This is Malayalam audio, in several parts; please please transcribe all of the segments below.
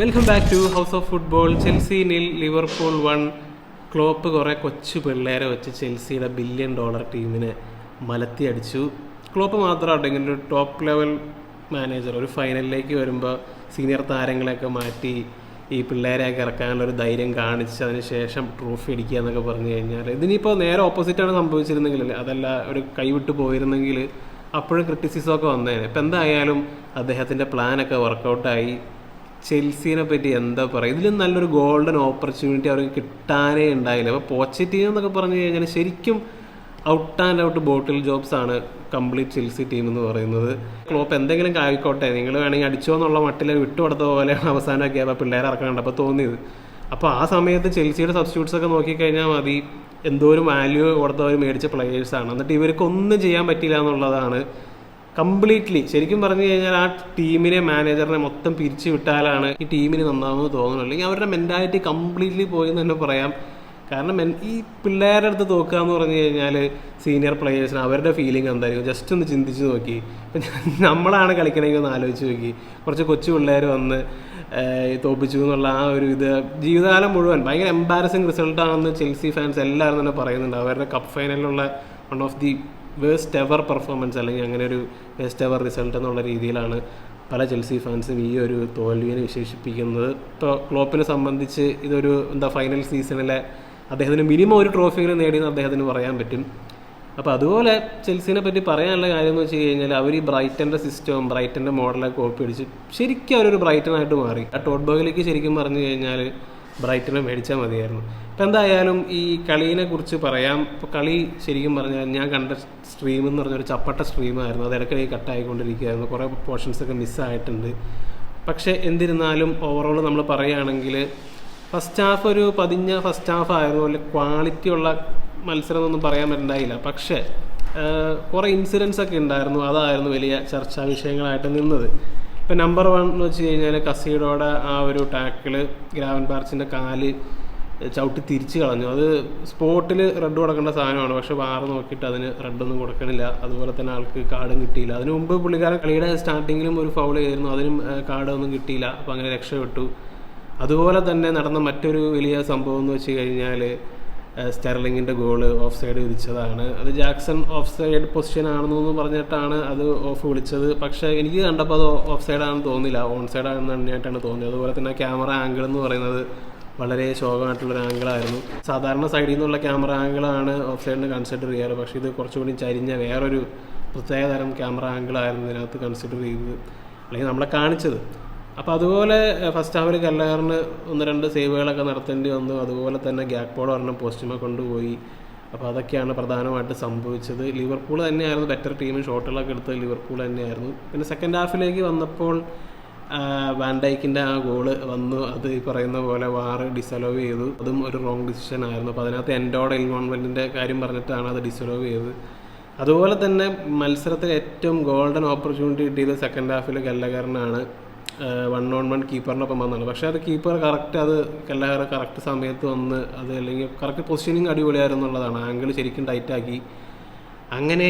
Welcome back to house of football Chelsea nil Liverpool one Klopp കുറേ കൊച്ചു പിള്ളേരെ വെച്ച് ചെൽസിയുടെ ബില്യൺ ഡോളർ ടീമിനെ മലത്തി അടിച്ചു. ക്ലോപ്പ് മാത്രമാട്ടെ ഇങ്ങനെ ഒരു ടോപ്പ് ലെവൽ മാനേജർ ഒരു ഫൈനലിലേക്ക് വരുമ്പോൾ സീനിയർ താരങ്ങളെയൊക്കെ മാറ്റി ഈ പിള്ളേരെയൊക്കെ ഇറക്കാനുള്ള ഒരു ധൈര്യം കാണിച്ച് അതിന് ശേഷം ട്രോഫി അടിക്കുക എന്നൊക്കെ പറഞ്ഞു കഴിഞ്ഞാൽ ഇതിനിപ്പോൾ നേരെ ഓപ്പോസിറ്റാണ് സംഭവിച്ചിരുന്നെങ്കിൽ അതല്ല ഒരു കൈവിട്ട് പോയിരുന്നെങ്കിൽ അപ്പോഴും ക്രിറ്റിസിസം ഒക്കെ വന്നേനെ. ഇപ്പം എന്തായാലും അദ്ദേഹത്തിന്റെ പ്ലാനൊക്കെ വർക്കൗട്ടായി ചെൽസീനെ പറ്റി എന്താ പറയുക ഇതിലും നല്ലൊരു ഗോൾഡൻ ഓപ്പർച്യൂണിറ്റി അവർക്ക് കിട്ടാനേ ഉണ്ടായില്ല. അപ്പോൾ പോച്ചറ്റീവ് എന്നൊക്കെ പറഞ്ഞു കഴിഞ്ഞാൽ ശരിക്കും out and out bottle jobs ആണ് കംപ്ലീറ്റ് ചെൽസി ടീം എന്ന് പറയുന്നത്. ക്ലോപ്പ് എന്തെങ്കിലും ആയിക്കോട്ടെ. നിങ്ങൾ വേണമെങ്കിൽ അടിച്ചോ എന്നുള്ള മട്ടിൽ വിട്ടുകൊടുത്ത പോലെയാണ് അവസാനമൊക്കെ അപ്പോൾ പിള്ളേരെ ഇറക്കാണ്ട് അപ്പോൾ തോന്നിയത്. അപ്പോൾ ആ സമയത്ത് ചെൽസിയുടെ സബ്സ്റ്റിറ്റ്യൂട്ട്സ് ഒക്കെ നോക്കിക്കഴിഞ്ഞാൽ മതി. എന്തോരം വാല്യൂ കൊടുത്തവർ മേടിച്ച പ്ലേയേഴ്സാണ് എന്നിട്ട് ഇവർക്ക് ഒന്നും ചെയ്യാൻ പറ്റില്ല എന്നുള്ളതാണ് കംപ്ലീറ്റ്ലി. ശരിക്കും പറഞ്ഞു കഴിഞ്ഞാൽ ആ ടീമിനെ മാനേജറിനെ മൊത്തം പിരിച്ചു വിട്ടാലാണ് ഈ ടീമിന് നന്നാവുമെന്ന് തോന്നുന്നു അല്ലെങ്കിൽ അവരുടെ മെന്റാലിറ്റി കംപ്ലീറ്റ്ലി പോയി എന്ന് തന്നെ പറയാം. കാരണം ഈ പിള്ളേരുടെ അടുത്ത് തോക്കുക എന്ന് പറഞ്ഞു കഴിഞ്ഞാൽ സീനിയർ പ്ലേയേഴ്സിന് അവരുടെ ഫീലിംഗ് എന്തായിരിക്കും? ജസ്റ്റ് ഒന്ന് ചിന്തിച്ച് നോക്കി. ഇപ്പം നമ്മളാണ് കളിക്കണമെങ്കിൽ ഒന്ന് ആലോചിച്ച് നോക്കി. കുറച്ച് കൊച്ചു പിള്ളേർ വന്ന് തോപ്പിച്ചു എന്നുള്ള ആ ഒരു ഇത് ജീവിതകാലം മുഴുവൻ ഭയങ്കര എംബാരസിങ് റിസൾട്ടാണെന്ന് ചെൽസി ഫാൻസ് എല്ലാവരും തന്നെ പറയുന്നുണ്ട്. അവരുടെ cup ഫൈനലിലുള്ള one of the worst ever performance അല്ലെങ്കിൽ അങ്ങനെ ഒരു വേസ്റ്റ് എവർ റിസൾട്ട് എന്നുള്ള രീതിയിലാണ് പല ചെൽസി ഫാൻസും ഈ ഒരു തോൽവിയെ വിശേഷിപ്പിക്കുന്നത്. ഇപ്പോൾ ക്ലോപ്പിനെ സംബന്ധിച്ച് ഇതൊരു എന്താ ഫൈനൽ സീസണിലെ അദ്ദേഹത്തിന് മിനിമം ഒരു ട്രോഫിയെങ്കിലും നേടിയെന്ന് അദ്ദേഹത്തിന് പറയാൻ പറ്റും. അപ്പോൾ അതുപോലെ ചെൽസിനെ പറ്റി പറയാനുള്ള കാര്യം എന്ന് വെച്ച് കഴിഞ്ഞാൽ അവർ ഈ ബ്രൈറ്റന്റെ സിസ്റ്റവും ബ്രൈറ്റന്റെ മോഡലൊക്കെ കോപ്പി അടിച്ച് ശരിക്കും അവരൊരു ബ്രൈറ്റൺ ആയിട്ട് മാറി. ആ ടോട്ട് ബോഗിലേക്ക് ശരിക്കും പറഞ്ഞു കഴിഞ്ഞാൽ ബ്രൈറ്റനെ മേടിച്ചാൽ മതിയായിരുന്നു. ഇപ്പം എന്തായാലും ഈ കളീനെ കുറിച്ച് പറയാം. ഇപ്പോൾ കളി ശരിക്കും പറഞ്ഞാൽ ഞാൻ കണ്ട സ്ട്രീം എന്ന് പറഞ്ഞൊരു ചപ്പട്ട സ്ട്രീമായിരുന്നു അത് ഇടയ്ക്കിടയ്ക്ക് കട്ടായിക്കൊണ്ടിരിക്കുകയായിരുന്നു കുറേ പോർഷൻസൊക്കെ മിസ്സായിട്ടുണ്ട് പക്ഷേ എന്നിരുന്നാലും ഓവറോൾ നമ്മൾ പറയുകയാണെങ്കിൽ ഫസ്റ്റ് ഹാഫ് ഒരു പതിഞ്ഞ ഫസ്റ്റ് ഹാഫ് ആയിരുന്നു. അല്ലെ ക്വാളിറ്റി ഉള്ള മത്സരം എന്നൊന്നും പറയാൻ പറ്റുണ്ടായില്ല. പക്ഷേ കുറേ ഇൻസിഡൻസ് ഒക്കെ ഉണ്ടായിരുന്നു. അതായിരുന്നു വലിയ ചർച്ചാ വിഷയങ്ങളായിട്ട് നിന്നത്. ഇപ്പം നമ്പർ വൺ എന്ന് വെച്ച് കഴിഞ്ഞാൽ കസീഡോടെ ആ ഒരു ടാക്കിൾ ഗ്രാവൻ പാർച്ചിന്റെ കാൽ ചവിട്ടി തിരിച്ചു കളഞ്ഞു. അത് സ്പോട്ടിൽ റെഡ് കൊടുക്കേണ്ട സാധനമാണ്. പക്ഷെ വാറ് നോക്കിയിട്ട് അതിന് റെഡൊന്നും കൊടുക്കണില്ല. അതുപോലെ തന്നെ ആൾക്ക് കാർഡും കിട്ടിയില്ല. അതിന് മുമ്പ് പുള്ളിക്കാരൻ കളിയുടെ സ്റ്റാർട്ടിങ്ങിലും ഒരു ഫൗൾ ചെയ്തിരുന്നു. അതിനും കാർഡൊന്നും കിട്ടിയില്ല. അപ്പോൾ അങ്ങനെ രക്ഷപ്പെട്ടു. അതുപോലെ തന്നെ നടന്ന മറ്റൊരു വലിയ സംഭവം എന്ന് വെച്ച് കഴിഞ്ഞാൽ സ്റ്റെർലിങ്ങിന്റെ ഗോൾ ഓഫ് സൈഡ് വിധിച്ചതാണ്. അത് ജാക്സൺ ഓഫ് സൈഡ് പൊസിഷൻ ആണെന്ന് പറഞ്ഞിട്ടാണ് അത് ഓഫ് വിളിച്ചത്. പക്ഷേ എനിക്ക് കണ്ടപ്പോൾ അത് ഓഫ് സൈഡ് ആണെന്ന് തോന്നില്ല. ഓൺ സൈഡ് ആണെന്ന് തന്നെയായിട്ടാണ് തോന്നിയത്. അതുപോലെ തന്നെ ക്യാമറ ആംഗിൾ എന്ന് പറയുന്നത് വളരെ ശോകമായിട്ടുള്ളൊരു ആംഗിളായിരുന്നു സാധാരണ സൈഡിൽ നിന്നുള്ള ക്യാമറ ആംഗിളാണ് ഓഫ് സൈഡിന് കൺസിഡർ ചെയ്യാറ്. പക്ഷേ ഇത് കുറച്ചുകൂടി ചരിഞ്ഞ വേറൊരു പ്രത്യേക തരം ക്യാമറ ആംഗിളായിരുന്നു ഇതിനകത്ത് കൺസിഡർ ചെയ്തത്. അല്ലെങ്കിൽ നമ്മളെ കാണിച്ചത്. അപ്പോൾ അതുപോലെ ഫസ്റ്റ് ഹാഫിൽ കല്ലാറിന് ഒന്ന് രണ്ട് സേവുകളൊക്കെ നടത്തേണ്ടി വന്നു. അതുപോലെ തന്നെ ഗ്യാക്പോഡ് ഒരെണ്ണം പോസ്റ്റുമ കൊണ്ടുപോയി. അപ്പോൾ അതൊക്കെയാണ് പ്രധാനമായിട്ട് സംഭവിച്ചത്. ലിവർപൂൾ തന്നെയായിരുന്നു ബെറ്റർ ടീം ഷോട്ടുകളൊക്കെ എടുത്തത് ലിവർപൂൾ തന്നെയായിരുന്നു. പിന്നെ സെക്കൻഡ് ഹാഫിലേക്ക് വന്നപ്പോൾ വാൻഡൈക്കിന്റെ ആ ഗോൾ വന്നു. അത് ഈ പറയുന്ന പോലെ വാറ് ഡിസലോവ് ചെയ്തു. അതും ഒരു റോങ് ഡിസിഷൻ ആയിരുന്നു. അപ്പോൾ അതിനകത്ത് എൻഡോടെ ഇൻവോൾവ്മെന്റിന്റെ കാര്യം പറഞ്ഞിട്ടാണ് അത് ഡിസലോവ് ചെയ്തത്. അതുപോലെ തന്നെ മത്സരത്തിൽ ഏറ്റവും ഗോൾഡൻ ഓപ്പർച്യൂണിറ്റി കിട്ടിയത് സെക്കൻഡ് ഹാഫിൽ കല്ലകാരനാണ്. വൺ ഓൺ വൺ കീപ്പറിനൊപ്പം വന്നതാണ് പക്ഷേ അത് കീപ്പർ കറക്റ്റ് അത് കല്ലകാർ കറക്റ്റ് സമയത്ത് വന്ന് അത് അല്ലെങ്കിൽ കറക്റ്റ് പൊസിഷനിങ് അടിപൊളിയായിരുന്നു എന്നുള്ളതാണ് ആംഗിൾ ശരിക്കും ടൈറ്റാക്കി അങ്ങനെ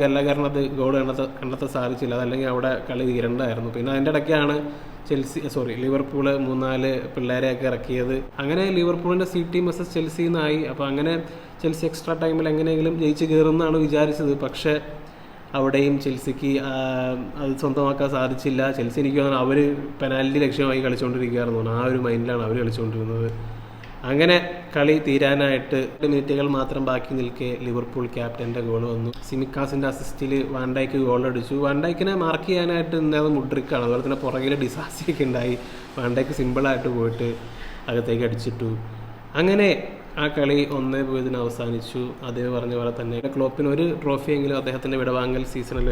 ഗല്ലകാരൻ അത് ഗോൾ കണ്ടെത്ത കണ്ടെത്താൻ സാധിച്ചില്ല. അതല്ലെങ്കിൽ അവിടെ കളി തീരണ്ടായിരുന്നു. പിന്നെ അതിന്റെ ഇടയ്ക്കാണ് ചെൽസി സോറി ലിവർപൂൾ മൂന്നാൽ പിള്ളേരെയൊക്കെ ഇറക്കിയത്. അങ്ങനെ ലിവർപൂളിന്റെ സി ടീം എസ് ചെൽസിന്നായി അപ്പോൾ അങ്ങനെ ചെൽസി എക്സ്ട്രാ ടൈമിൽ എങ്ങനെയെങ്കിലും ജയിച്ച് കയറുമെന്നാണ് വിചാരിച്ചത്. പക്ഷേ അവിടെയും ചെൽസിക്ക് അത് സ്വന്തമാക്കാൻ സാധിച്ചില്ല. ചെൽസി എനിക്ക് തോന്നുന്നു അവർ പെനാൽറ്റി ലക്ഷ്യമായി കളിച്ചുകൊണ്ടിരിക്കുകയായിരുന്നു തോന്നുന്നു. ആ ഒരു മൈൻഡിലാണ് അവർ കളിച്ചുകൊണ്ടിരുന്നത് അങ്ങനെ കളി തീരാനായിട്ട് മിനിറ്റുകൾ മാത്രം ബാക്കി നിൽക്കെ ലിവർപൂൾ ക്യാപ്റ്റന്റെ ഗോൾ വന്നു. സിമിക്കാസിന്റെ അസിസ്റ്റിൽ വാൻഡൈക്ക് ഗോൾ അടിച്ചു. വാൻഡൈക്കിനെ മാർക്ക് ചെയ്യാനായിട്ട് ഇന്നത് മുഡ്രിക്കാണ്. അതുപോലെ തന്നെ പുറകിൽ ഡിസാസ്റ്റിയൊക്കെ ഉണ്ടായി. വാൻഡൈക്ക് സിമ്പിളായിട്ട് പോയിട്ട് അകത്തേക്ക് അടിച്ചിട്ടു. അങ്ങനെ ആ കളി ഒന്നേ പോയതിന് അവസാനിച്ചു. അതേ പറഞ്ഞ പോലെ തന്നെ ക്ലോപ്പിന് ഒരു ട്രോഫിയെങ്കിലും അദ്ദേഹത്തിന്റെ വിടവാങ്ങൽ സീസണിൽ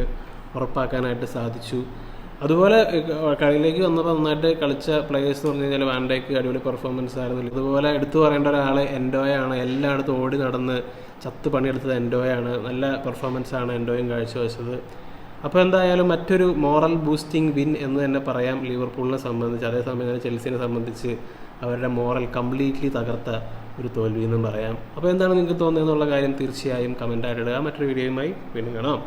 ഉറപ്പാക്കാനായിട്ട് സാധിച്ചു. അതുപോലെ കളിയിലേക്ക് വന്നപ്പോൾ നന്നായിട്ട് കളിച്ച പ്ലേയേഴ്സ് എന്ന് പറഞ്ഞു കഴിഞ്ഞാൽ വാൻഡേക്ക് അടിപൊളി പെർഫോമൻസ് ആയിരുന്നു ഇതുപോലെ എടുത്തു പറയേണ്ട ഒരാൾ എൻഡോയാണ് എല്ലായിടത്തും ഓടി നടന്ന് ചത്ത് പണിയെടുത്തത് എൻഡോയാണ് നല്ല പെർഫോമൻസ് ആണ് എൻഡോയും കാഴ്ചവെച്ചത്. അപ്പോൾ എന്തായാലും മറ്റൊരു മോറൽ ബൂസ്റ്റിംഗ് വിൻ എന്ന് തന്നെ പറയാം ലിവർപൂളിനെ സംബന്ധിച്ച്. അതേസമയം തന്നെ ചെൽസിനെ സംബന്ധിച്ച് അവരുടെ മോറൽ കംപ്ലീറ്റ്ലി തകർത്ത ഒരു തോൽവി എന്നും പറയാം. അപ്പോൾ എന്താണ് നിങ്ങൾക്ക് തോന്നുന്നത് എന്നുള്ള കാര്യം തീർച്ചയായും കമന്റായിട്ട് ഇടുക. മറ്റൊരു വീഡിയോയുമായി വീണ്ടും കാണാം.